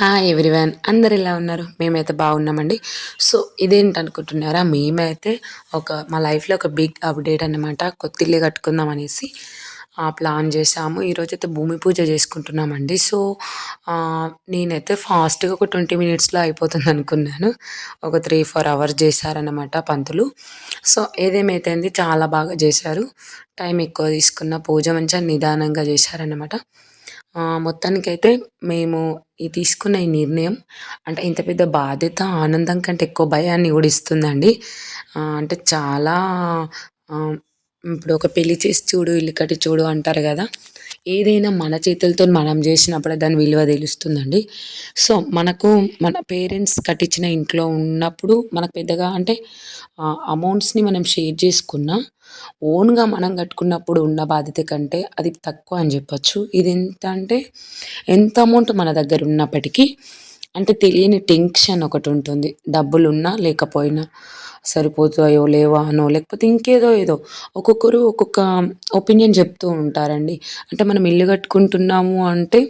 Hi everyone అందరు ఎలా ఉన్నారు? మేమైతే బాగున్నామండి. సో ఇదేంటి అనుకుంటున్నారా మేమైతే ఒక మా లైఫ్లో ఒక బిగ్ అప్డేట్ అనమాట కొత్త ఇల్లు కట్టుకుందాం అనేసి ప్లాన్ చేసాము ఈరోజు అయితే భూమి పూజ చేసుకుంటున్నామండి. సో నేనైతే ఫాస్ట్గా ఒక ట్వంటీ మినిట్స్లో అయిపోతుంది అనుకున్నాను ఒక త్రీ ఫోర్ అవర్స్ చేశారనమాట పంతులు. సో ఏదేమైతే చాలా బాగా చేశారు. టైం ఎక్కువ తీసుకున్న పూజ మంచిగా నిదానంగా చేశారనమాట మొత్తానికైతే మేము ఈ తీసుకున్న ఈ నిర్ణయం అంటే ఇంత పెద్ద బాధ్యత ఆనందం కంటే ఎక్కువ భయాన్ని కూడా ఇస్తుందండి అంటే చాలా ఇప్పుడు ఒక పెళ్ళి చేసి చూడు ఇల్లు కట్టి చూడు అంటారు కదా. ఏదైనా మన చేతులతో మనం చేసినప్పుడే దాని విలువ తెలుస్తుందండి. సో మనకు మన పేరెంట్స్ కట్టించిన ఇంట్లో ఉన్నప్పుడు మనకు పెద్దగా అంటే అమౌంట్స్ని మనం షేర్ చేసుకున్నా ఓన్గా మనం కట్టుకున్నప్పుడు ఉన్న బాధ్యత కంటే అది తక్కువ అని చెప్పచ్చు. ఇది ఎంత అంటే ఎంత అమౌంట్ మన దగ్గర ఉన్నప్పటికీ అంటే తెలియని టెన్షన్ ఒకటి ఉంటుంది. డబ్బులున్నా లేకపోయినా. సరిపోతాయో లేవా అనో లేకపోతే ఇంకేదో ఏదో ఒక్కొక్కరు ఒక్కొక్క ఒపీనియన్ చెప్తూ ఉంటారండి. అంటే మనం ఇల్లు కట్టుకుంటున్నాము అంటే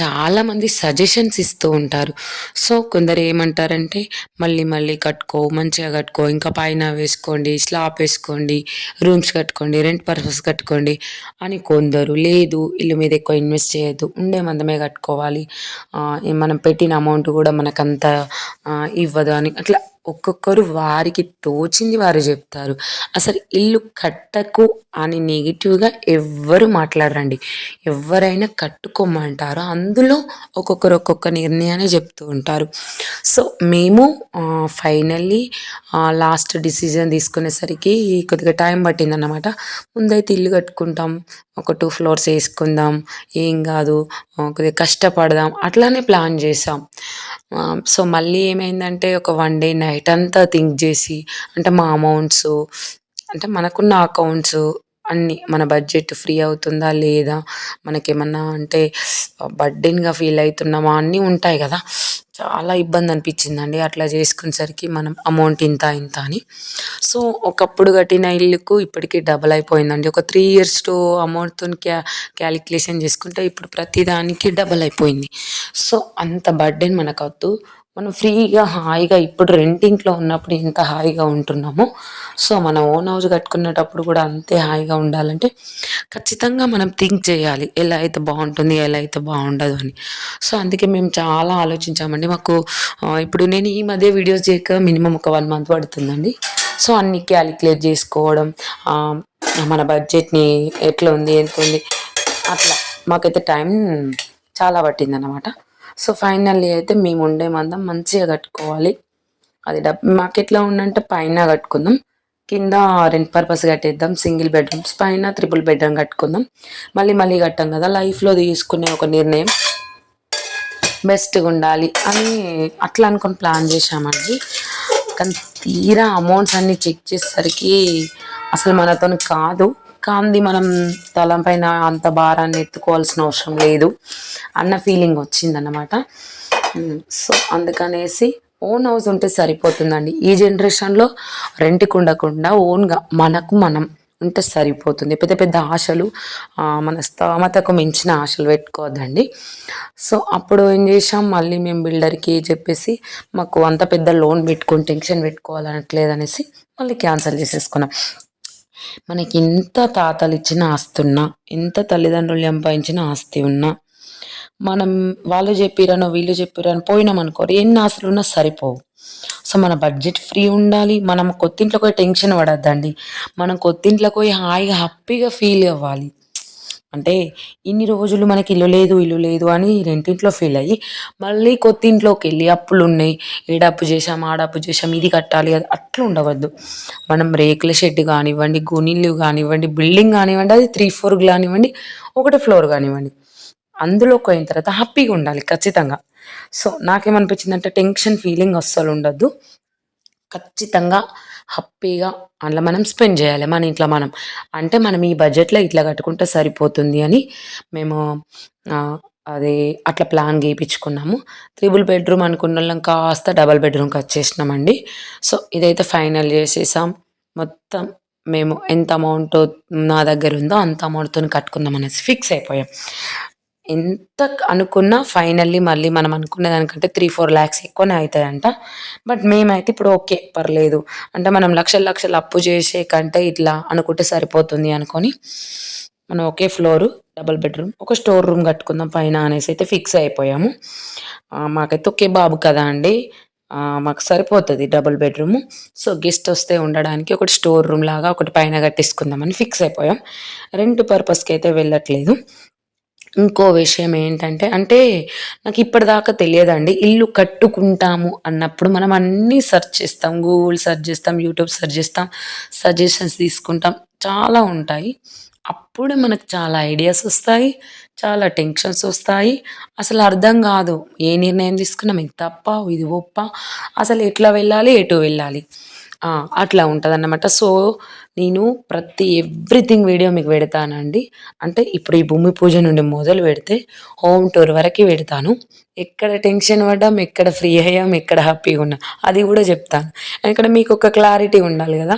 చాలామంది సజెషన్స్ ఇస్తూ ఉంటారు. సో కొందరు ఏమంటారంటే మళ్ళీ మళ్ళీ కట్టుకో మంచిగా కట్టుకో ఇంకా పైన వేసుకోండి స్లాబ్ వేసుకోండి రూమ్స్ కట్టుకోండి రెంట్ పర్పస్ కట్టుకోండి అని కొందరు లేదు ఇల్లు మీద ఎక్కువ ఇన్వెస్ట్ చేయొద్దు ఉండే మందమే కట్టుకోవాలి. మనం పెట్టిన అమౌంట్ కూడా మనకంత ఇవ్వదు అని అట్లా ఒక్కొక్కరు వారికి తోచింది వారు చెప్తారు. అసలు ఇల్లు కట్టకు అని నెగిటివ్గా ఎవ్వరు మాట్లాడరండి. ఎవరైనా కట్టుకోమంటారు. అందులో ఒక్కొక్కరు ఒక్కొక్క నిర్ణయాన్ని చెప్తూ ఉంటారు. సో మేము ఫైనల్లీ లాస్ట్ డిసిజన్ తీసుకునేసరికి కొద్దిగా టైం పట్టిందన్నమాట. ముందైతే ఇల్లు కట్టుకుంటాం. ఒక టూ ఫ్లోర్స్ వేసుకుందాం. ఏం కాదు. కొద్దిగా కష్టపడదాం. అట్లానే ప్లాన్ చేసాం సో మళ్ళీ ఏమైందంటే ఒక వన్ డే నైట్ అంతా థింక్ చేసి అంటే మా అమౌంట్స్ అంటే మనకున్న అకౌంట్స్ అన్నీ మన బడ్జెట్ ఫ్రీ అవుతుందా లేదా మనకేమన్నా అంటే బర్డెన్గా ఫీల్ అవుతున్నామా అన్నీ ఉంటాయి కదా. చాలా ఇబ్బంది అనిపించిందండి. అట్లా చేసుకునేసరికి మనం అమౌంట్ ఇంత ఇంత అని. సో ఒకప్పుడు కట్టిన ఇల్లుకు ఇప్పటికీ డబల్ అయిపోయిందండి. ఒక త్రీ ఇయర్స్ టు అమౌంట్తో క్యా క్యాలిక్యులేషన్ చేసుకుంటే ఇప్పుడు ప్రతి దానికి డబల్ అయిపోయింది. సో అంత బర్డెన్ మనకు వద్దు మనం ఫ్రీగా హాయిగా ఇప్పుడు రెంటింగ్లో ఉన్నప్పుడు ఎంత హాయిగా ఉంటున్నామో. సో మనం ఓన్ హౌస్ కట్టుకునేటప్పుడు కూడా అంతే హాయిగా ఉండాలంటే ఖచ్చితంగా మనం థింక్ చేయాలి. ఎలా అయితే బాగుంటుంది ఎలా అయితే బాగుండదు అని. సో అందుకే మేము చాలా ఆలోచించామండి. మాకు ఇప్పుడు నేను ఈ మధ్య వీడియోస్ చేయక మినిమం ఒక వన్ మంత్ పడుతుందండి. సో అన్ని క్యాలిక్యులేట్ చేసుకోవడం మన బడ్జెట్ని ఎట్లా ఉంది ఎంత ఉంది అట్లా. మాకైతే టైం చాలా పట్టిందన్నమాట. సో ఫైనల్లీ అయితే మేము ఉండే మందం మంచిగా కట్టుకోవాలి. అది డబ్ మాకు ఉండంటే పైన కట్టుకుందాం. కింద రెంట్ పర్పస్ కట్టేద్దాం. సింగిల్ బెడ్రూమ్స్ పైన త్రిపుల్ బెడ్రూమ్ కట్టుకుందాం. మళ్ళీ మళ్ళీ కట్టాం కదా. లైఫ్లో తీసుకునే ఒక నిర్ణయం బెస్ట్గా ఉండాలి అని అట్లా అనుకొని ప్లాన్ చేశామండి. కానీ తీరా అమౌంట్స్ అన్నీ చెక్ చేసేసరికి అసలు మనతో కాదు. కానీ మనం తలం పైన అంత భారాన్ని ఎత్తుకోవాల్సిన అవసరం లేదు అన్న ఫీలింగ్ వచ్చిందన్నమాట. సో అందుకనేసి ఓన్ హౌస్ ఉంటే సరిపోతుందండి. ఈ జనరేషన్లో రెంట్కి ఉండకుండా ఓన్గా మనకు మనం ఉంటే సరిపోతుంది. పెద్ద పెద్ద ఆశలు మన స్తోమతకు మించిన ఆశలు పెట్టుకోవద్దండి. సో అప్పుడు ఏం చేసాం మళ్ళీ మేము బిల్డర్కి చెప్పేసి మాకు అంత పెద్ద లోన్ పెట్టుకొని టెన్షన్ పెట్టుకోవాలనట్లేదనేసి మళ్ళీ క్యాన్సిల్ చేసేసుకున్నాం. మనకి ఎంత తాతలు ఇచ్చిన ఆస్తి ఉన్నా ఎంత తల్లిదండ్రులు సంపాదించిన ఆస్తి ఉన్నా మనం వాళ్ళు చెప్పిరనో వీళ్ళు చెప్పిరనో పోయినాం అనుకోరు ఎన్ని ఆస్తులు ఉన్నా సరిపోవు. సో మన బడ్జెట్ ఫ్రీ ఉండాలి. మనం కొత్తింట్లోకి పోయి టెన్షన్ పడద్దండి. మనం కొత్తింట్లోకి పోయి హాయిగా హ్యాపీగా ఫీల్ అవ్వాలి. అంటే ఇన్ని రోజులు మనకి ఇల్లు లేదు ఇల్లు లేదు అని రెంటింట్లో ఫీల్ అయ్యి మళ్ళీ కొత్త ఇంట్లోకి వెళ్ళి అప్పులు ఉన్నాయి. ఏడప్పు చేసాం ఆడప్పు చేసాం ఇది కట్టాలి అది అట్లా ఉండవద్దు. మనం రేకుల షెడ్ కానివ్వండి గునిళ్ళు కానివ్వండి బిల్డింగ్ కానివ్వండి అది త్రీ ఫోర్ కానివ్వండి ఒకటి ఫ్లోర్ కానివ్వండి. అందులోకి పోయిన తర్వాత హ్యాపీగా ఉండాలి ఖచ్చితంగా. సో నాకేమనిపించిందంటే టెన్షన్ ఫీలింగ్ అస్సలు ఉండద్దు. ఖచ్చితంగా హ్యాపీగా అందులో మనం స్పెండ్ చేయాలి మన ఇంట్లో మనం. అంటే మనం ఈ బడ్జెట్లో ఇట్లా కట్టుకుంటే సరిపోతుంది అని మేము అది అట్లా ప్లాన్ గీపించుకున్నాము త్రిబుల్ బెడ్రూమ్ అనుకున్న వాళ్ళం కాస్త డబల్ బెడ్రూమ్కి వచ్చేసినామండి సో ఇదైతే ఫైనల్ చేసేసాం. మొత్తం మేము ఎంత అమౌంట్ నా దగ్గర ఉందో అంత అమౌంట్తో కట్టుకుందాం అనేసి ఫిక్స్ అయిపోయాం. ఎంత అనుకున్నా ఫైనల్లీ మళ్ళీ మనం అనుకున్న దానికంటే త్రీ ఫోర్ ల్యాక్స్ ఎక్కువనే అవుతాయంట బట్ మేమైతే ఇప్పుడు ఓకే పర్లేదు. అంటే మనం లక్షల లక్షలు అప్పు చేసే కంటే ఇట్లా అనుకుంటే సరిపోతుంది అనుకొని మనం ఒకే ఫ్లోరు డబుల్ బెడ్రూమ్ ఒక స్టోర్ రూమ్ కట్టుకుందాం పైన అనేసి అయితే ఫిక్స్ అయిపోయాము. మాకైతే ఒకే బాబు కదా అండి. మాకు సరిపోతుంది డబుల్ బెడ్రూమ్. సో గెస్ట్ వస్తే ఉండడానికి ఒకటి స్టోర్ రూమ్ లాగా ఒకటి పైన కట్టించుకుందామని ఫిక్స్ అయిపోయాం. రెంట్ పర్పస్కి అయితే వెళ్ళట్లేదు. ఇంకో విషయం ఏంటంటే అంటే నాకు ఇప్పటిదాకా తెలియదండి ఇల్లు కట్టుకుంటాము అన్నప్పుడు మనం అన్నీ సెర్చ్ చేస్తాం గూగుల్ సెర్చ్ చేస్తాం యూట్యూబ్ సెర్చ్ చేస్తాం సజెషన్స్ తీసుకుంటాం చాలా ఉంటాయి. అప్పుడే మనకు చాలా ఐడియాస్ వస్తాయి చాలా టెన్షన్స్ వస్తాయి. అసలు అర్థం కాదు ఏ నిర్ణయం తీసుకున్నాం ఇది తప్ప ఇది ఒప్ప అసలు ఎట్లా వెళ్ళాలి ఎటు వెళ్ళాలి. అట్లా ఉంటుంది అన్నమాట సో నేను ప్రతి ఎవ్రీథింగ్ వీడియో మీకు పెడతానండి. అంటే ఇప్పుడు ఈ భూమి పూజ నుండి మొదలు పెడితే హోమ్ టూర్ వరకు పెడతాను. ఎక్కడ టెన్షన్ పడ్డాం ఎక్కడ ఫ్రీ అయ్యాం ఎక్కడ హ్యాపీగా ఉన్నాం అది కూడా చెప్తాను. ఇక్కడ మీకు ఒక క్లారిటీ ఉండాలి కదా.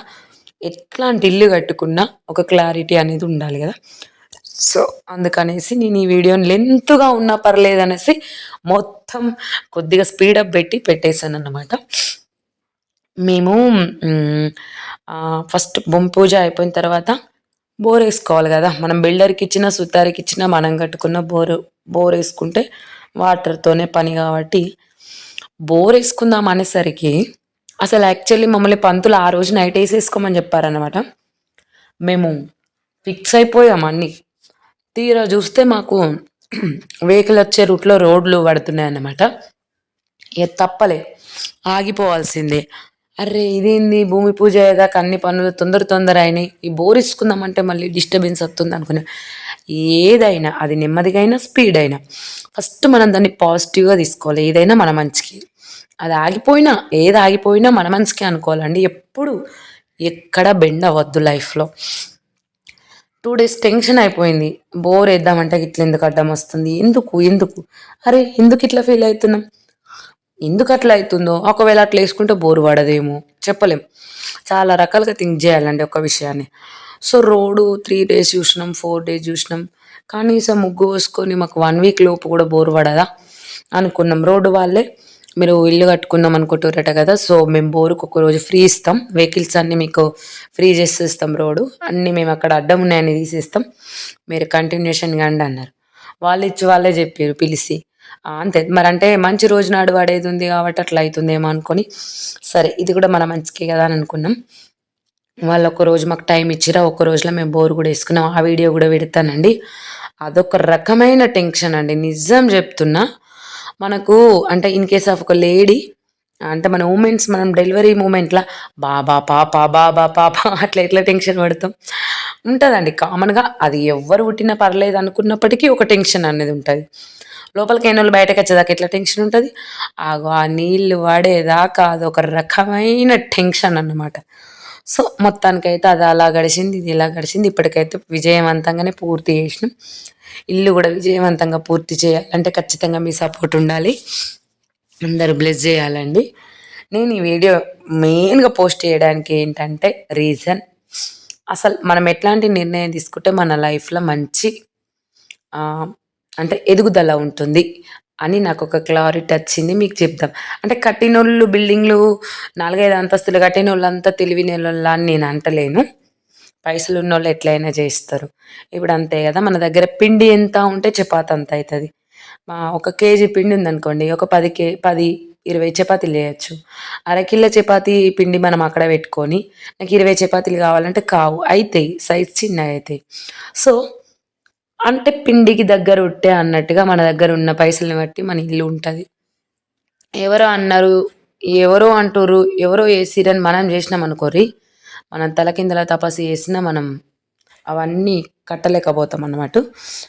ఎట్లాంటి ఇల్లు కట్టుకున్నా ఒక క్లారిటీ అనేది ఉండాలి కదా. సో అందుకనేసి నేను ఈ వీడియోని లెంత్గా ఉన్నా పర్లేదు అనేసి మొత్తం కొద్దిగా స్పీడప్ పెట్టి పెట్టేశాను అన్నమాట మేము ఫస్ట్ భూమి పూజ అయిపోయిన తర్వాత బోర్ వేసుకోవాలి కదా. మనం బిల్డర్కి ఇచ్చిన సుతారికి ఇచ్చిన మనం కట్టుకున్న బోర్ బోర్ వేసుకుంటే వాటర్తోనే పని కాబట్టి బోర్ వేసుకుందాం అనేసరికి అసలు యాక్చువల్లీ మమ్మల్ని పంతులు ఆ రోజు నైట్ వేసేసుకోమని చెప్పారనమాట మేము ఫిక్స్ అయిపోయాం అన్నీ. తీరా చూస్తే మాకు వెహికల్ వచ్చే రూట్లో రోడ్లు పడుతున్నాయి అన్నమాట ఇక తప్పలే ఆగిపోవాల్సిందే. అరే ఇదేంది? భూమి పూజ అయ్యేదాకా అన్ని పనులు తొందర తొందర అయినాయి ఈ బోర్ ఇసుకుందామంటే మళ్ళీ డిస్టర్బెన్స్ వస్తుంది అనుకున్నా. ఏదైనా అది నెమ్మదిగా అయినా స్పీడ్ అయినా ఫస్ట్ మనం దాన్ని పాజిటివ్గా తీసుకోవాలి. ఏదైనా మన మంచికి. అది ఆగిపోయినా ఏది ఆగిపోయినా మన మంచికి అనుకోవాలండి. ఎప్పుడు ఎక్కడ బెండ్ అవ్వద్దు లైఫ్లో టూ డేస్ టెన్షన్ అయిపోయింది. బోర్ వేద్దామంటే ఇట్లా ఎందుకు అడ్డం వస్తుంది? ఎందుకు? ఎందుకు? అరే ఎందుకు ఇట్లా ఫీల్ అవుతున్నాం? ఎందుకు అట్లా అవుతుందో? ఒకవేళ అట్లా వేసుకుంటే బోరు పడదేమో. చెప్పలేం. చాలా రకాలుగా థింక్ చేయాలండి ఒక విషయాన్ని. సో రోడ్డు త్రీ డేస్ చూసినాం ఫోర్ డేస్ చూసినాం. కనీసం ముగ్గు వేసుకొని మాకు వన్ వీక్ లోపు కూడా బోరు పడదా? అనుకున్నాం. రోడ్డు వాళ్ళే మీరు ఇల్లు కట్టుకుందాం అనుకుంటున్నారట కదా సో మేము బోరుకు ఒక రోజు ఫ్రీ ఇస్తాం. వెహికల్స్ అన్నీ మీకు ఫ్రీ చేసేస్తాం రోడ్డు. అన్నీ మేము అక్కడ అడ్డం ఉన్నాయని తీసేస్తాం. మీరు కంటిన్యూషన్ కండి అన్నారు. వాళ్ళు ఇచ్చి వాళ్ళే చెప్పారు పిలిచి. అంతే. మరి అంటే మంచి రోజు నాడు వాడేది ఉంది కాబట్టి అట్లా అవుతుందేమో అనుకొని. సరే ఇది కూడా మన మంచికే కదా అని అనుకున్నాం. వాళ్ళు ఒక రోజు మాకు టైం ఇచ్చిరా ఒక రోజులో మేము బోర్ కూడా వేసుకున్నాం. ఆ వీడియో కూడా పెడతానండి. అదొక రకమైన టెన్షన్ అండి. నిజం చెప్తున్నా మనకు అంటే ఇన్ కేస్ ఆఫ్ ఒక లేడీ అంటే మన ఉమెన్స్ మనం డెలివరీ మూమెంట్లో బాబా పాప బాబా పాప అట్లా ఎట్లా టెన్షన్ పడతాం. ఉంటుందండి. కామన్గా అది ఎవరు పుట్టినా పర్లేదు అనుకున్నప్పటికీ ఒక టెన్షన్ అనేది ఉంటుంది. లోపలికి అయిన వాళ్ళు బయటకు వచ్చేదాకా ఎట్లా టెన్షన్ ఉంటుంది? ఆగో ఆ నీళ్ళు పడేదాకా అది ఒక రకమైన టెన్షన్ అన్నమాట. సో మొత్తానికైతే అది అలా గడిచింది ఇది ఇలా గడిచింది. ఇప్పటికైతే విజయవంతంగానే పూర్తి చేసినాం. ఇల్లు కూడా విజయవంతంగా పూర్తి చేయాలంటే ఖచ్చితంగా మీ సపోర్ట్ ఉండాలి. అందరూ బ్లెస్ చేయాలండి. నేను ఈ వీడియో మెయిన్గా పోస్ట్ చేయడానికి ఏంటంటే రీజన్. అసలు మనం ఎట్లాంటి నిర్ణయం తీసుకుంటే మన లైఫ్లో మంచి అంటే ఎదుగుదల ఉంటుంది అని నాకు ఒక క్లారిటీ వచ్చింది మీకు చెప్దాం. అంటే కట్టినోళ్ళు బిల్డింగ్లు నాలుగైదు అంతస్తులు కట్టిన వాళ్ళంతా తెలివిన అని నేను అంటలేను. పైసలు ఉన్నోళ్ళు ఎట్లయినా చేస్తారు. ఇప్పుడు అంతే కదా మన దగ్గర పిండి ఎంత ఉంటే చపాతి అంత అవుతుంది మా ఒక కేజీ పిండి ఉందనుకోండి ఒక పది కే పది ఇరవై చపాతీలు చేయొచ్చు. అరకిల్ల చపాతీ పిండి మనం అక్కడ పెట్టుకొని నాకు ఇరవై చపాతీలు కావాలంటే కావు అవుతాయి సైజ్ చిన్నగా అవుతాయి సో అంటే పిండికి దగ్గర ఉట్టే అన్నట్టుగా మన దగ్గర ఉన్న పైసల్ని బట్టి మన ఇల్లు ఉంటుంది. ఎవరో అన్నారు ఎవరో అంటుర్రు ఎవరో వేసిరని మనం చేసినాం అనుకోర్రి మనం తలకిందల తపస్సు చేసినా మనం అవన్నీ కట్టలేకపోతాం అన్నమాట.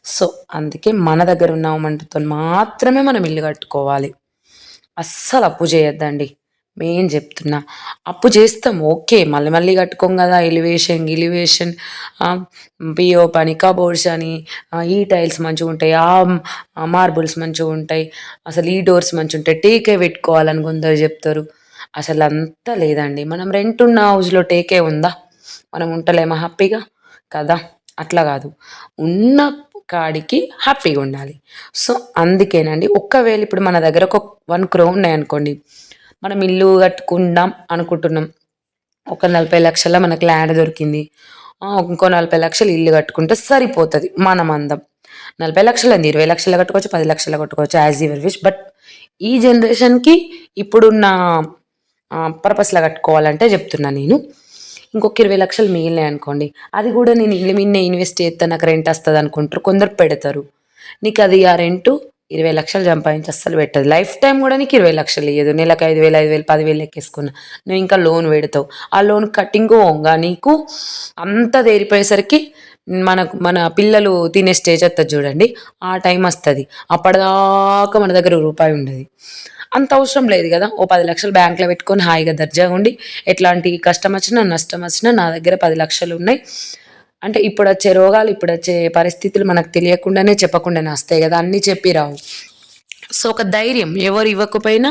సో అందుకే మన దగ్గర ఉన్న అమౌంట్తో మాత్రమే మనం ఇల్లు కట్టుకోవాలి. అస్సలు అప్పు చేయొద్దండి. మెయిన్ చెప్తున్నా. అప్పు చేస్తాం ఓకే. మళ్ళీ మళ్ళీ కట్టుకోం కదా ఎలివేషన్ గిలివేషన్. పిఓ పని కబోర్డ్స్ అని ఈ టైల్స్ మంచిగా ఉంటాయి ఆ మార్బుల్స్ మంచిగా ఉంటాయి అసలు ఈ డోర్స్ మంచిగా ఉంటాయి టేకే పెట్టుకోవాలని కొందరు చెప్తారు. అసలు అంతా లేదండి. మనం రెంట్ ఉన్న హౌస్లో టేకే ఉందా? మనం ఉంటలేమా హ్యాపీగా? కదా? అట్లా కాదు. ఉన్న కాడికి హ్యాపీగా ఉండాలి. సో అందుకేనండి. ఒక్కవేళ ఇప్పుడు మన దగ్గర ఒక వన్ క్రో ఉన్నాయనుకోండి మనం ఇల్లు కట్టుకుందాం అనుకుంటున్నాం. ఒక నలభై లక్షల మనకు ల్యాండ్ దొరికింది. ఇంకో నలభై లక్షలు ఇల్లు కట్టుకుంటే సరిపోతుంది మనం అందం నలభై లక్షలు అంది ఇరవై లక్షలు కట్టుకోవచ్చు పది లక్షలు కట్టుకోవచ్చు యాజ్ యువర్ విష్ బట్ ఈ జనరేషన్కి ఇప్పుడున్న పర్పస్లో కట్టుకోవాలంటే చెప్తున్నా నేను. ఇంకొక ఇరవై లక్షలు మిగిలినాయి అనుకోండి. అది కూడా నేను ఇల్లు మీద ఇన్వెస్ట్ చేస్తే నాకు రెంట్ వస్తుంది అనుకుంటారు కొందరు పెడతారు. నీకు అది ఆ రెంటు ఇరవై లక్షలు సంపాదించి అస్సలు పెట్టదు. లైఫ్ టైం కూడా నీకు ఇరవై లక్షలు ఇయ్యదు. నెలకు ఐదు వేలు ఐదు వేలు పదివేలు ఎక్కేసుకున్నా నువ్వు ఇంకా లోన్ పెడతావు. ఆ లోన్ కట్టింగ్ పోగా నీకు అంతా తేరిపోయేసరికి మనకు మన పిల్లలు తినే స్టేజ్ వస్తుంది చూడండి. ఆ టైం వస్తుంది. అప్పటిదాకా మన దగ్గర రూపాయి ఉండదు. అంత అవసరం లేదు కదా. ఓ పది లక్షలు బ్యాంక్లో పెట్టుకొని హాయిగా దర్జాగా ఉండి ఎట్లాంటి కష్టం వచ్చినా నష్టం వచ్చినా నా దగ్గర పది లక్షలు ఉన్నాయి. అంటే ఇప్పుడు వచ్చే రోగాలు ఇప్పుడు వచ్చే పరిస్థితులు మనకు తెలియకుండానే చెప్పకుండానే వస్తాయి కదా. అన్నీ చెప్పి రావు. సో ఒక ధైర్యం ఎవరు ఇవ్వకపోయినా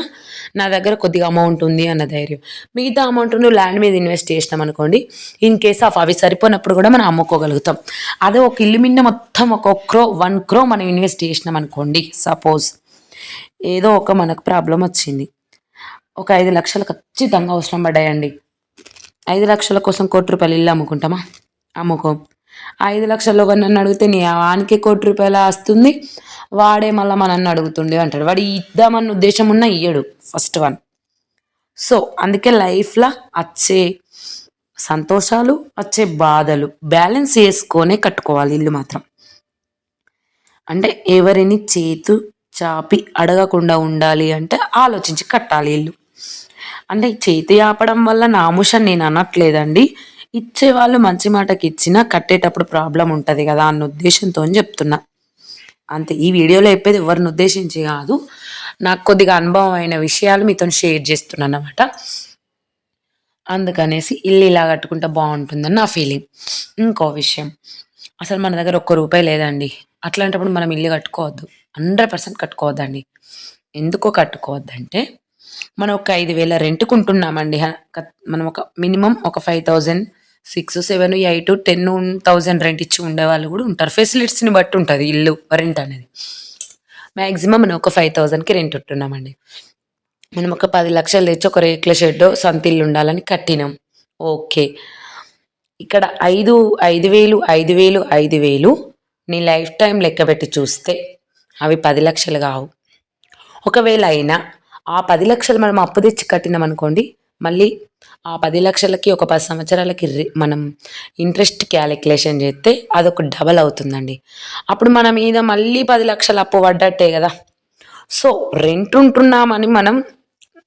నా దగ్గర కొద్దిగా అమౌంట్ ఉంది అన్న ధైర్యం. మిగతా అమౌంట్ నువ్వు ల్యాండ్ మీద ఇన్వెస్ట్ చేసినాం అనుకోండి ఇన్ కేస్ ఆఫ్ అవి సరిపోయినప్పుడు కూడా మనం అమ్ముకోగలుగుతాం. అదే ఒక ఇల్లు మిన్న మొత్తం ఒక క్రో వన్ క్రో మనం ఇన్వెస్ట్ చేసినాం అనుకోండి సపోజ్ ఏదో ఒక మనకు ప్రాబ్లం వచ్చింది. ఒక ఐదు లక్షలు ఖచ్చితంగా అవసరం పడ్డాయండి. ఐదు లక్షల కోసం కోటి రూపాయలు ఇల్లు అమ్ముకుంటామా? అమ్ముకో ఐదు లక్షల్లో నన్ను అడిగితే నీ వానికి కోటి రూపాయలు వస్తుంది వాడే మళ్ళీ మనల్ని అడుగుతుండే అంటాడు. వాడు ఇద్దామన్న ఉద్దేశం ఉన్న ఇయ్యడు ఫస్ట్ వన్ సో అందుకే లైఫ్లో వచ్చే సంతోషాలు వచ్చే బాధలు బ్యాలెన్స్ చేసుకొనే కట్టుకోవాలి ఇల్లు మాత్రం. అంటే ఎవరిని చేతు చాపి అడగకుండా ఉండాలి అంటే ఆలోచించి కట్టాలి ఇల్లు. అంటే చేతి ఆపడం వల్ల నాముషం నేను అనట్లేదండి. ఇచ్చేవాళ్ళు మంచి మాటకి ఇచ్చినా కట్టేటప్పుడు ప్రాబ్లం ఉంటుంది కదా అన్న ఉద్దేశంతో చెప్తున్నా. అంతే ఈ వీడియోలో చెప్పేది ఎవరిని ఉద్దేశించి కాదు. నాకు కొద్దిగా అనుభవం అయిన విషయాలు మీతో షేర్ చేస్తున్నాను అనమాట అందుకనేసి ఇల్లు ఇలా కట్టుకుంటే బాగుంటుందని నా ఫీలింగ్. ఇంకో విషయం అసలు మన దగ్గర ఒక్క రూపాయి లేదండి. అట్లాంటప్పుడు మనం ఇల్లు కట్టుకోవద్దు. Hundred percent కట్టుకోవద్దండి. ఎందుకో కట్టుకోవద్దంటే మనం ఒక ఐదు వేల రెంట్కుంటున్నామండి మనం ఒక మినిమం ఒక five thousand six seven eight ten thousand rent ఇచ్చి ఉండేవాళ్ళు కూడా ఉంటారు. ఫెసిలిటీస్ని బట్టి ఉంటుంది ఇల్లు రెంట్ అనేది. మ్యాక్సిమం మనం ఒక ఫైవ్ థౌజండ్కి రెంట్ ఉంటున్నామండి మనం ఒక పది లక్షలు తెచ్చి ఒక రేకుల షెడ్ సొంత ఇల్లు ఉండాలని కట్టినాం. ఓకే ఇక్కడ ఐదు ఐదు వేలు ఐదు వేలు ఐదు వేలు నీ లైఫ్ టైం లెక్క పెట్టి చూస్తే అవి పది లక్షలు కావు. ఒకవేళ అయినా ఆ పది లక్షలు మనం అప్పు తెచ్చి కట్టినాం అనుకోండి మళ్ళీ ఆ పది లక్షలకి ఒక పది సంవత్సరాలకి రి- మనం ఇంట్రెస్ట్ క్యాలిక్యులేషన్ చేస్తే అదొక డబల్ అవుతుందండి. అప్పుడు మన మీద మళ్ళీ పది లక్షలు అప్పు పడ్డట్టే కదా. సో రెంట్ ఉంటున్నామని మనం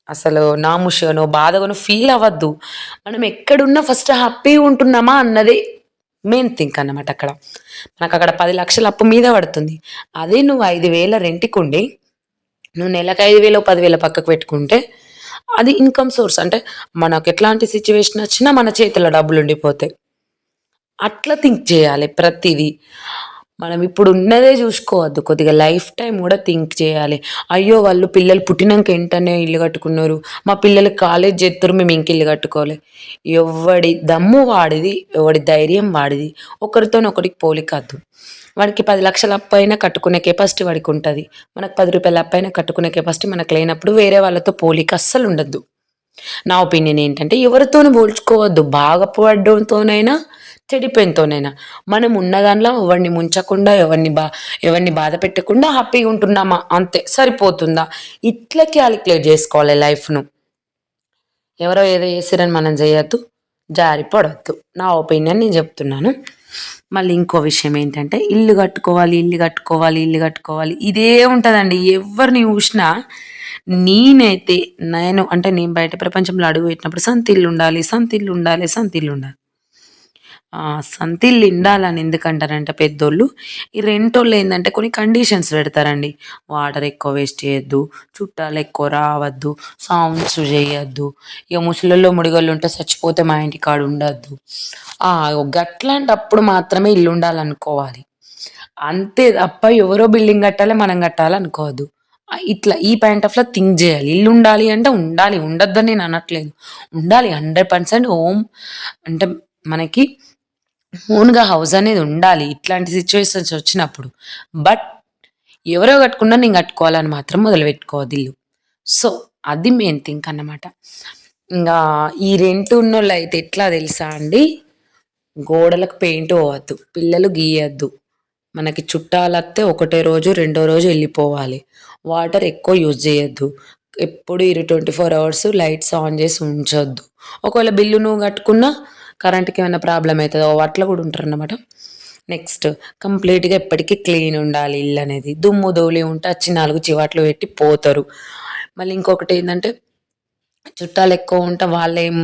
అసలు నాముషగానో బాధగానో ఫీల్ అవ్వద్దు. మనం ఎక్కడున్నా ఫస్ట్ హ్యాపీగా ఉంటున్నామా అన్నదే మెయిన్ థింక్ అన్నమాట అక్కడ. మనకు అక్కడ పది లక్షల అప్పు మీద పడుతుంది. అదే నువ్వు ఐదు వేల రెంట్కి ఉండి నువ్వు నెలకు ఐదు వేలు పదివేల పక్కకు పెట్టుకుంటే అది ఇన్కమ్ సోర్స్ అంటే మనకు ఎట్లాంటి సిచ్యువేషన్ వచ్చినా మన చేతిలో డబ్బులు ఉండిపోతాయి అట్లా థింక్ చేయాలి ప్రతిదీ. మనం ఇప్పుడు ఉన్నదే చూసుకోవద్దు. కొద్దిగా లైఫ్ టైం కూడా థింక్ చేయాలి. అయ్యో వాళ్ళు పిల్లలు పుట్టినాక ఎంటనే ఇల్లు కట్టుకున్నారు? మా పిల్లలు కాలేజ్ చేస్తారు మేము ఇంక ఇల్లు కట్టుకోవాలి. ఎవడి దమ్ము వాడిది ఎవడి ధైర్యం వాడిది. ఒకరితో ఒకరికి పోలికద్దు వాడికి పది లక్షల అప్పైనా కట్టుకునే కెపాసిటీ వాడికి ఉంటుంది. మనకు పది రూపాయల అప్పైనా కట్టుకునే కెపాసిటీ మనకు లేనప్పుడు వేరే వాళ్ళతో పోలిక అస్సలు ఉండద్దు నా ఒపీనియన్ ఏంటంటే ఎవరితోనూ పోల్చుకోవద్దు. బాగా పడ్డంతోనైనా చెడిపోయినతోనైనా మనం ఉన్న దానిలో ఎవరిని ముంచకుండా ఎవరిని బా ఎవరిని బాధ పెట్టకుండా హ్యాపీగా ఉంటున్నామా? అంతే సరిపోతుందా? ఇట్లా క్యాలిక్యులేట్ చేసుకోవాలి లైఫ్ను. ఎవరో ఏదో చేసిరని మనం చేయొద్దు జారిపడవద్దు నా ఒపీనియన్ నేను చెప్తున్నాను. మళ్ళీ ఇంకో విషయం ఏంటంటే ఇల్లు కట్టుకోవాలి ఇల్లు కట్టుకోవాలి ఇల్లు కట్టుకోవాలి. ఇదే ఉంటుందండి. ఎవరిని చూసినా నేనైతే నేను అంటే నేను బయట ప్రపంచంలో అడుగు పెట్టినప్పుడు సంతిల్లు ఉండాలి సంతిల్లు ఉండాలి సంతిల్లు ఉండాలి. ఆ, ఇల్లు ఉండాలని ఎందుకంటారంటే పెద్దోళ్ళు? ఈ రెంటోళ్ళు ఏంటంటే కొన్ని కండిషన్స్ పెడతారండి. వాటర్ ఎక్కువ వేస్ట్ చేయొద్దు చుట్టాలు ఎక్కువ రావద్దు సౌండ్స్ చేయొద్దు. ఇక ముసలిలో ముడిగళ్ళు ఉంటే చచ్చిపోతే మా ఇంటి కాడ ఉండద్దు. గట్లాంటప్పుడు మాత్రమే ఇల్లు ఉండాలనుకోవాలి. అంతే తప్ప ఎవరో బిల్డింగ్ కట్టాలి మనం కట్టాలి అనుకోవద్దు. ఇట్లా ఈ పాయింట్ ఆఫ్లో థింక్ చేయాలి. ఇల్లు ఉండాలి అంటే ఉండాలి ఉండద్దని నేను అనట్లేదు. ఉండాలి హండ్రెడ్ పర్సెంట్ హోమ్ అంటే మనకి ఓన్గా హౌస్ అనేది ఉండాలి ఇట్లాంటి సిచ్యువేషన్స్ వచ్చినప్పుడు. బట్ ఎవరో కట్టుకున్నా నేను కట్టుకోవాలని మాత్రం మొదలు పెట్టుకోవద్దు ఇల్లు. సో అది మెయిన్ థింక్ అన్నమాట. ఇంకా ఈ రెంట్ ఉన్నోళ్ళు అయితే ఎట్లా తెలుసా అండి? గోడలకు పెయింట్ పోవద్దు పిల్లలు గీయద్దు. మనకి చుట్టాలు వస్తే ఒకటే రోజు రెండో రోజు వెళ్ళిపోవాలి. వాటర్ ఎక్కువ యూజ్ చేయొద్దు. ఎప్పుడు ఇరు twenty four hours lights on చేసి ఉంచొద్దు. ఒకవేళ బిల్లు నువ్వు కట్టుకున్నా కరెంట్కి ఏమైనా ప్రాబ్లం అవుతుందో అట్లా కూడా ఉంటారు అన్నమాట నెక్స్ట్ కంప్లీట్గా ఎప్పటికీ క్లీన్ ఉండాలి ఇల్లు అనేది. దుమ్ము దోలి ఉంటే వచ్చి నాలుగు చివాట్లు పెట్టి పోతారు. మళ్ళీ ఇంకొకటి ఏంటంటే చుట్టాలు ఎక్కువ ఉంటే వాళ్ళేం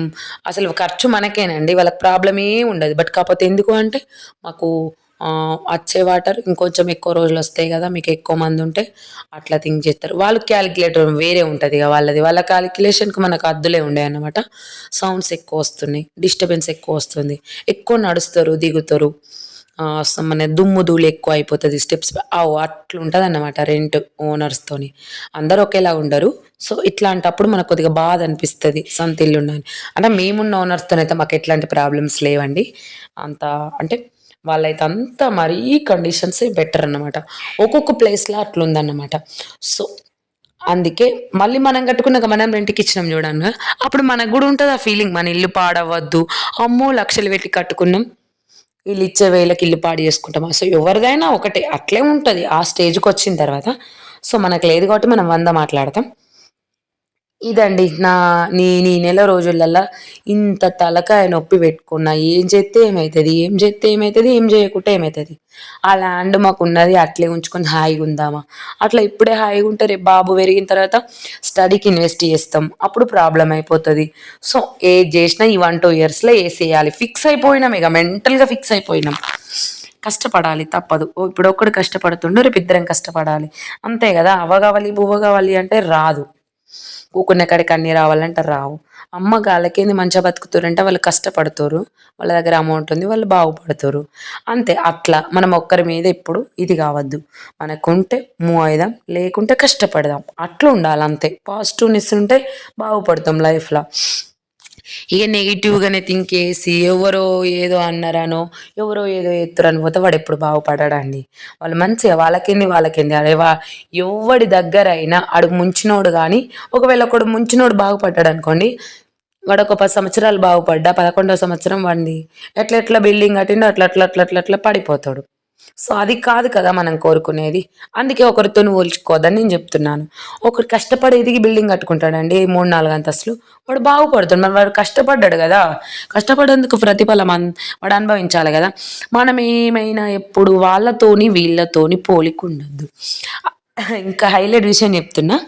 అసలు ఖర్చు మనకేనండి. వాళ్ళకి ప్రాబ్లం ఉండదు. బట్ కాకపోతే ఎందుకు అంటే మాకు వచ్చే వాటర్ ఇంకొంచెం ఎక్కువ రోజులు వస్తాయి కదా మీకు ఎక్కువ మంది ఉంటే అట్లా థింక్ చేస్తారు. వాళ్ళు క్యాలిక్యులేటర్ వేరే ఉంటుంది ఇక వాళ్ళది. వాళ్ళ క్యాలిక్యులేషన్కి మనకు అద్దులే ఉండే అన్నమాట. సౌండ్స్ ఎక్కువ వస్తున్నాయి డిస్టర్బెన్స్ ఎక్కువ వస్తుంది. ఎక్కువ నడుస్తారు దిగుతారు. మన దుమ్ము ధూళి ఎక్కువ అయిపోతుంది స్టెప్స్ అట్లుంటుంది అన్నమాట రెంట్ ఓనర్స్తోని అందరూ ఒకేలా ఉండరు. సో ఇట్లాంటప్పుడు మనకు కొద్దిగా బాధ అనిపిస్తుంది సొంత ఇల్లు అంటే మేమున్న ఓనర్స్తో అయితే మాకు ఎట్లాంటి ప్రాబ్లమ్స్ లేవండి. అంత అంటే వాళ్ళైతే అంతా మరీ కండిషన్స్ బెటర్ అన్నమాట. ఒక్కొక్క ప్లేస్లో అట్లుందన్నమాట. సో అందుకే మళ్ళీ మనం కట్టుకున్నాక మనం రెంట్కి ఇచ్చినాం చూడండి. అప్పుడు మనకు కూడా ఉంటుంది ఆ ఫీలింగ్ మన ఇల్లు పాడవద్దు. అమ్మో లక్షలు పెట్టి కట్టుకున్నాం. వీళ్ళు ఇచ్చే వేలకి ఇల్లు పాడు చేసుకుంటాం. సో ఎవరిదైనా ఒకటే. అట్లే ఉంటుంది. ఆ స్టేజ్కి వచ్చిన తర్వాత. సో మనకు లేదు కాబట్టి మనం వంద మాట్లాడతాం. ఇదండి. నా నేను ఈ నెల రోజులల్లో ఇంత తలకాయ నొప్పి పెట్టుకున్నా ఏం చేస్తే ఏమవుతుంది ఏం చేస్తే ఏమవుతుంది ఏం చేయకుంటే ఏమవుతుంది ఆ ల్యాండ్ మాకు ఉన్నది అట్లే ఉంచుకొని హాయిగా ఉందామా? అట్లా ఇప్పుడే హాయిగా ఉంటే రేపు బాబు పెరిగిన తర్వాత స్టడీకి ఇన్వెస్ట్ చేస్తాం. అప్పుడు ప్రాబ్లం అయిపోతుంది. సో ఏది చేసినా ఈ వన్ టూ ఇయర్స్లో వేసేయాలి. ఫిక్స్ అయిపోయినాం ఇక మెంటల్గా ఫిక్స్ అయిపోయినాం. కష్టపడాలి తప్పదు. ఓ ఇప్పుడు ఒక్కడు కష్టపడుతుండు రేపు ఇద్దరం కష్టపడాలి. అంతే కదా? అవ్వ కావాలి బువ్వ కావాలి అంటే రాదు. కూకున్న కాడికి అన్నీ రావాలంటే రావు. అమ్మ గాళ్ళకేంది మంచిగా బతుకుతారంటే వాళ్ళు కష్టపడుతారు. వాళ్ళ దగ్గర అమౌంట్ ఉంది వాళ్ళు బాగుపడుతారు. అంతే అట్లా మనం ఒక్కరి మీద ఎప్పుడు ఇది కావద్దు. మనకుంటే మూవ్ అయిదాం లేకుంటే కష్టపడదాం. అట్లా ఉండాలి అంతే పాజిటివ్నెస్ ఉంటే బాగుపడతాం లైఫ్లో ఇక నెగిటివ్గానే థింక్ చేసి ఎవరో ఏదో అన్నారనో ఎవరో ఏదో ఎత్తురని పోతే వాడు ఎప్పుడు బాగుపడాడండి. వాళ్ళు మంచిగా వాళ్ళకేంది వాళ్ళకేంది. అదే వా ఎవడి దగ్గర అయినా అడుగు ముంచినోడు కానీ ఒకవేళ ఒకడు ముంచినోడు బాగుపడ్డాడు అనుకోండి వాడు ఒక పది సంవత్సరాలు బాగుపడ్డా పదకొండవ సంవత్సరం వాడిని ఎట్లా ఎట్లా బిల్డింగ్ కట్టిండో అట్లా అట్లా అట్లా అట్లా అట్లా పడిపోతాడు. సో అది కాదు కదా మనం కోరుకునేది. అందుకే ఒకరితో పోల్చుకోవద్దని నేను చెప్తున్నాను. ఒకరు కష్టపడి ఎదిగి బిల్డింగ్ కట్టుకుంటాడండి మూడు నాలుగు అంతస్తులు. వాడు బాగుపడుతాడు మరి వాడు కష్టపడ్డాడు కదా. కష్టపడేందుకు ప్రతిఫలం అన్- వాడు అనుభవించాలి కదా. మనం ఏమైనా ఎప్పుడు వాళ్ళతోని వీళ్ళతోని పోలికుండద్దు ఇంకా హైలైట్ విషయం చెప్తున్నా.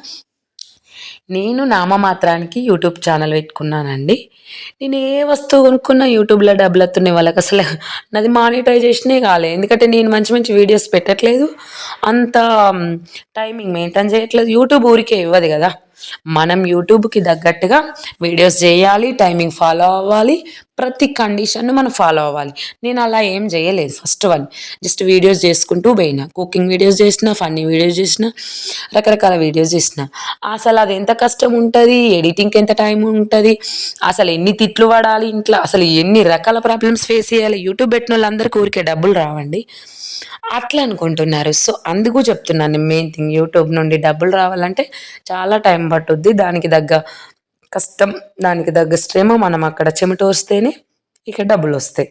నేను నామమాత్రానికి యూట్యూబ్ ఛానల్ పెట్టుకున్నానండి. నేను ఏ వస్తువు కొనుక్కున్నా యూట్యూబ్లో డబ్బులు వస్తున్నాయి వాళ్ళకి. అసలు నాది మానిటైజేషనే కాలే. ఎందుకంటే నేను మంచి మంచి వీడియోస్ పెట్టట్లేదు. అంత టైమింగ్ మెయింటైన్ చేయట్లేదు. యూట్యూబ్ ఊరికే ఇవ్వదు కదా. మనం యూట్యూబ్కి తగ్గట్టుగా వీడియోస్ చేయాలి టైమింగ్ ఫాలో అవ్వాలి ప్రతి కండిషన్ మనం ఫాలో అవ్వాలి. నేను అలా ఏం చేయలేదు. ఫస్ట్ వన్ జస్ట్ వీడియోస్ చేసుకుంటూ పోయినా. కుకింగ్ వీడియోస్ చేసిన ఫన్నీ వీడియోస్ చేసిన రకరకాల వీడియోస్ చేసిన. అసలు అది ఎంత కష్టం ఉంటుంది? ఎడిటింగ్కి ఎంత టైం ఉంటుంది? అసలు ఎన్ని తిట్లు పడాలి ఇంట్లో? అసలు ఎన్ని రకాల ప్రాబ్లమ్స్ ఫేస్ చేయాలి? యూట్యూబ్ పెట్టిన వాళ్ళందరికీ ఊరికే డబ్బులు రావండి. అట్లా అనుకుంటున్నారు. సో అందుకు చెప్తున్నాను మెయిన్ థింగ్. యూట్యూబ్ నుండి డబ్బులు రావాలంటే చాలా టైం పట్టుద్ది. దానికి తగ్గ కష్టం దానికి తగ్గ శ్రమ మనం అక్కడ చెమటోస్తేనే ఇక డబ్బులు వస్తాయి.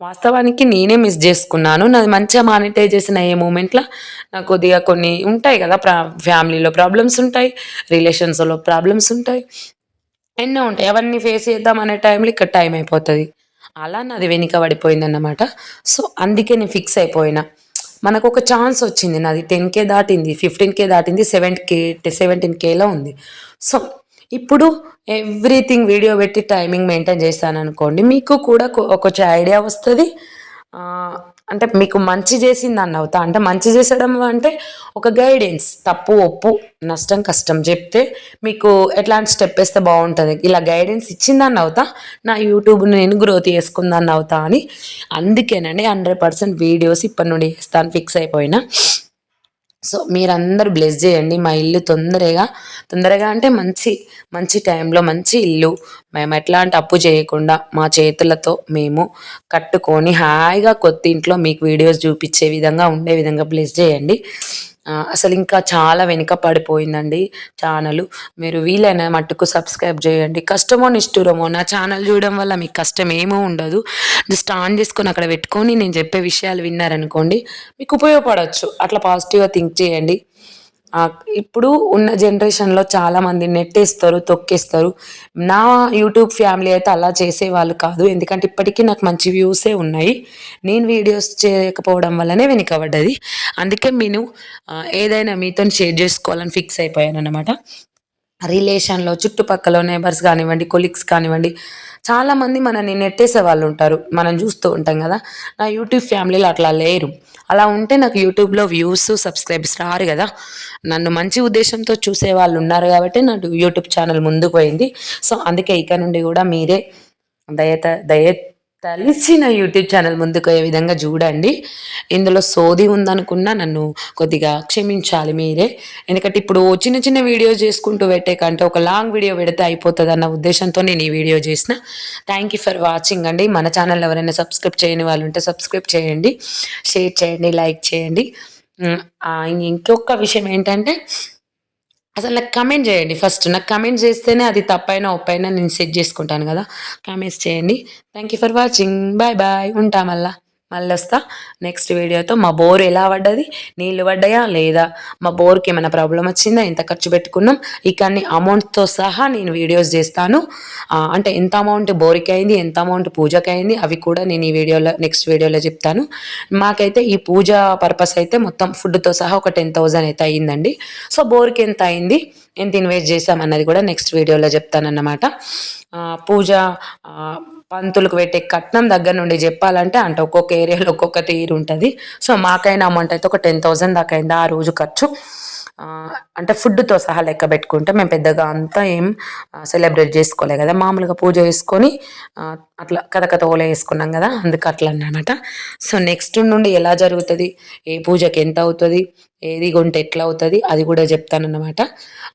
వాస్తవానికి నేనే మిస్ చేసుకున్నాను. నాది మంచిగా మానిటైజ్ చేసిన ఏ మూమెంట్లో నాకు కొద్దిగా కొన్ని ఉంటాయి కదా ప్రా ఫ్యామిలీలో ప్రాబ్లమ్స్ ఉంటాయి రిలేషన్స్లో ప్రాబ్లమ్స్ ఉంటాయి. ఎన్నో ఉంటాయి. అవన్నీ ఫేస్ చేద్దాం అనే టైంలో ఇక్కడ టైం అయిపోతుంది. అలా నాది వెనుక పడిపోయిందన్నమాట. సో అందుకే నేను ఫిక్స్ అయిపోయినా. మనకు ఒక ఛాన్స్ వచ్చింది. నాది టెన్ కే దాటింది ఫిఫ్టీన్ కే దాటింది సెవెన్ కే సెవెంటీన్ కేలో ఉంది. సో ఇప్పుడు ఎవ్రీథింగ్ వీడియో పెట్టి టైమింగ్ మెయింటైన్ చేస్తాను అనుకోండి మీకు కూడా ఒక ఐడియా వస్తుంది. అంటే మీకు మంచి చేసింది అన్న అవుతా అంటే మంచి చేసడం అంటే ఒక గైడెన్స్ తప్పు ఒప్పు నష్టం కష్టం చెప్తే మీకు ఎట్లాంటి స్టెప్ వేస్తే బాగుంటుంది. ఇలా గైడెన్స్ ఇచ్చిందని అవుతా నా యూట్యూబ్ని నేను గ్రోత్ చేసుకుందాన్ని అవుతా అని. అందుకేనండి హండ్రెడ్ పర్సెంట్ వీడియోస్ ఇప్పటి నుండి చేస్తాను. ఫిక్స్ అయిపోయినా. సో మీరందరూ బ్లెస్ చేయండి. మా ఇల్లు తొందరగా తొందరగా అంటే మంచి మంచి టైంలో మంచి ఇల్లు. మేము ఎట్లాంటి అప్పు చేయకుండా మా చేతులతో మేము కట్టుకొని హాయిగా కొత్త ఇంట్లో మీకు వీడియోస్ చూపించే విధంగా ఉండే విధంగా బ్లెస్ చేయండి. అసలు ఇంకా చాలా వెనుక పడిపోయిందండి ఛానల్. మీరు వీలైన మట్టుకు సబ్స్క్రైబ్ చేయండి. కష్టమో నిష్ఠురమో నా ఛానల్ చూడడం వల్ల మీకు కష్టం ఏమో ఉండదు. జస్ట్ ఆన్ చేసుకొని అక్కడ పెట్టుకొని నేను చెప్పే విషయాలు విన్నారనుకోండి మీకు ఉపయోగపడవచ్చు అట్లా పాజిటివ్గా థింక్ చేయండి. ఇప్పుడు ఉన్న జనరేషన్లో చాలామంది నెట్టేస్తారు తొక్కేస్తారు. నా యూట్యూబ్ ఫ్యామిలీ అయితే అలా చేసేవాళ్ళు కాదు. ఎందుకంటే ఇప్పటికీ నాకు మంచి వ్యూసే ఉన్నాయి. నేను వీడియోస్ చేయకపోవడం వల్లనే వెనుకబడ్డది అందుకే నేను ఏదైనా మీతో షేర్ చేసుకోవాలని ఫిక్స్ అయిపోయాను అనమాట రిలేషన్లో చుట్టుపక్కల నేబర్స్ కానివ్వండి కొలీగ్స్ కానివ్వండి చాలామంది మనల్ని నెట్టేసే వాళ్ళు ఉంటారు. మనం చూస్తూ ఉంటాం కదా. నా యూట్యూబ్ ఫ్యామిలీలో అట్లా లేరు. అలా ఉంటే నాకు యూట్యూబ్లో వ్యూస్ సబ్స్క్రైబ్స్ రారు కదా. నన్ను మంచి ఉద్దేశంతో చూసే వాళ్ళు ఉన్నారు కాబట్టి నాకు యూట్యూబ్ ఛానల్ ముందుకు పోయింది. సో అందుకే ఇక నుండి కూడా మీరే దయత దయ తలిసిన యూట్యూబ్ ఛానల్ ముందుకు ఏ విధంగా చూడండి. ఇందులో సోది ఉందనుకున్నా నన్ను కొద్దిగా క్షమించాలి మీరే. ఎందుకంటే ఇప్పుడు చిన్న చిన్న వీడియోస్ చేసుకుంటూ పెట్టే కంటే ఒక లాంగ్ వీడియో పెడితే అయిపోతుంది అన్న ఉద్దేశంతో నేను ఈ వీడియో చేసిన. థ్యాంక్ యూ ఫర్ వాచింగ్ అండి. మన ఛానల్ ఎవరైనా సబ్స్క్రైబ్ చేయని వాళ్ళు ఉంటే సబ్స్క్రైబ్ చేయండి. షేర్ చేయండి లైక్ చేయండి. ఇంకొక విషయం ఏంటంటే అసలు నాకు కమెంట్ చేయండి ఫస్ట్ నాకు కమెంట్ చేస్తేనే అది తప్పైనా ఒప్పైనా నేను సెట్ చేసుకుంటాను కదా. కమెంట్స్ చేయండి. Thank you for watching bye bye ఉంటా మళ్ళా. మళ్ళీ వస్తా నెక్స్ట్ వీడియోతో మా బోర్ ఎలా పడ్డది? నీళ్ళు పడ్డాయా? లేదా? మా బోర్కి ఏమైనా ప్రాబ్లం వచ్చిందా? ఎంత ఖర్చు పెట్టుకున్నాం. ఇక అన్ని అమౌంట్తో సహా నేను వీడియోస్ చేస్తాను. అంటే ఎంత అమౌంట్ బోర్కి అయింది ఎంత అమౌంట్ పూజకి అయింది అవి కూడా నేను ఈ వీడియోలో నెక్స్ట్ వీడియోలో చెప్తాను. మాకైతే ఈ పూజ పర్పస్ అయితే మొత్తం ఫుడ్తో సహా ఒక టెన్ థౌజండ్ అయితే అయ్యిందండి. సో బోర్కి ఎంత అయింది? ఎంత ఇన్వెస్ట్ చేసామన్నది కూడా నెక్స్ట్ వీడియోలో చెప్తానన్నమాట. పూజ పంతులకు పెట్టే కట్నం దగ్గర నుండి చెప్పాలంటే అంటే ఒక్కొక్క ఏరియాలో ఒక్కొక్క తీరు ఉంటుంది. సో మాకైన అమౌంట్ అయితే ఒక టెన్ థౌజండ్ దాకా అయింది ఆ రోజు ఖర్చు. అంటే ఫుడ్తో సహా లెక్క పెట్టుకుంటే మేము పెద్దగా అంతా ఏం సెలబ్రేట్ చేసుకోలే కదా. మామూలుగా పూజ చేసుకొని అట్లా కథ కథ ఓలే వేసుకున్నాం కదా. అందుకు అట్లా అన్నమాట. సో నెక్స్ట్ నుండి ఎలా జరుగుతుంది? ఏ పూజకి ఎంత అవుతుంది? ఏది కొంటే ఎట్లా అవుతుంది? అది కూడా చెప్తానన్నమాట.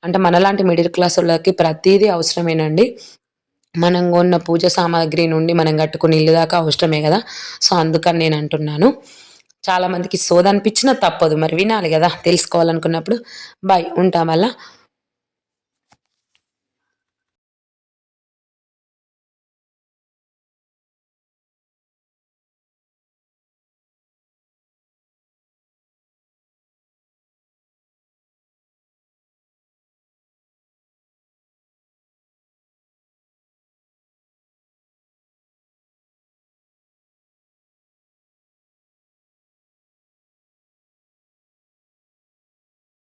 అంటే మనలాంటి మిడిల్ క్లాస్ వాళ్ళకి ప్రతిదీ అవసరమేనండి. మనం కొన్న పూజ సామాగ్రి నుండి మనం కట్టుకుని ఇల్లు దాకా అవసరమే కదా. సో అందుకని నేను అంటున్నాను. చాలామందికి సోద అనిపించినా తప్పదు. మరి వినాలి కదా తెలుసుకోవాలనుకున్నప్పుడు. బాయ్ ఉంటాం వల్ల